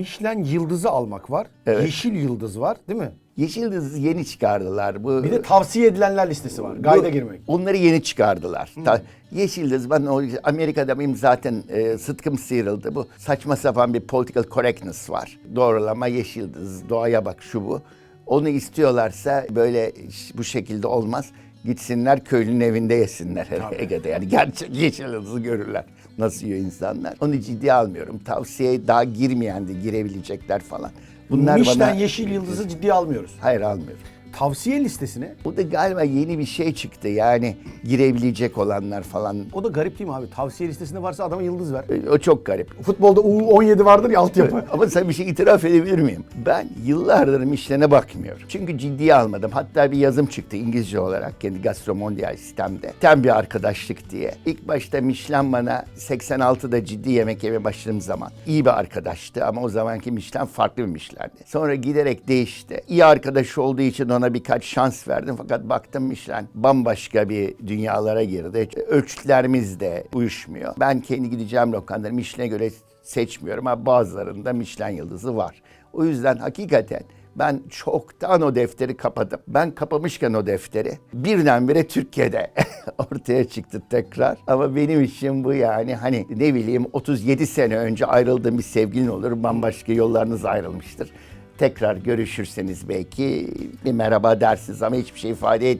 Michelin yıldızı almak var. Evet. Yeşil yıldız var değil mi? Yeşil Yıldız'ı yeni çıkardılar. Bu Bir de tavsiye edilenler listesi var. bu- Gayda girmek. Onları yeni çıkardılar. Ta- Yeşil Yıldız ben o Amerika'da benim zaten e, sıtkım sıyrıldı. Bu saçma sapan bir political correctness var. Doğrulama Yeşil Yıldız, doğaya bak şu bu. Onu istiyorlarsa böyle ş- bu şekilde olmaz. Gitsinler köylünün evinde yesinler Ege'de. Yani gerçek Yeşil Yıldız'ı görürler. Nasıl yiyor insanlar. Onu ciddiye almıyorum. Tavsiyeye daha girmeyen de girebilecekler falan. Bunlar Michelin bana... yeşil yıldızı ciddiye almıyoruz. Hayır almıyorum. Tavsiye listesine Bu da galiba yeni bir şey çıktı. Yani girebilecek olanlar falan. o da garip değil mi abi? Tavsiye listesinde varsa adama yıldız ver. O çok garip. Futbolda U17 vardır ya altyapı. Ama sana bir şey itiraf edebilir miyim? Ben yıllardır Michelin'e bakmıyorum. Çünkü ciddiye almadım. Hatta bir yazım çıktı İngilizce olarak kendi Gastromondial sistemde. Tem bir arkadaşlık diye. İlk başta Michelin bana 86'da ciddi yemek yemeye başladığım zaman iyi bir arkadaştı ama o zamanki Michelin farklı bir Michelin'di. Sonra giderek değişti. İyi arkadaş olduğu için ona birkaç şans verdim fakat baktım Michelin bambaşka bir dünyalara girdi. Ölçütlerimiz de uyuşmuyor. Ben kendi gideceğim lokantaları Michelin'e göre seçmiyorum ama bazılarında Michelin yıldızı var. O yüzden hakikaten ben çoktan o defteri kapadım. Ben kapamışken o defteri birdenbire Türkiye'de ortaya çıktı tekrar. Ama benim için bu yani hani ne bileyim 37 sene önce ayrıldığım bir sevgilin olur. Bambaşka yollarınız ayrılmıştır. Tekrar görüşürseniz belki bir merhaba dersiniz ama hiçbir şey ifade etmiyor.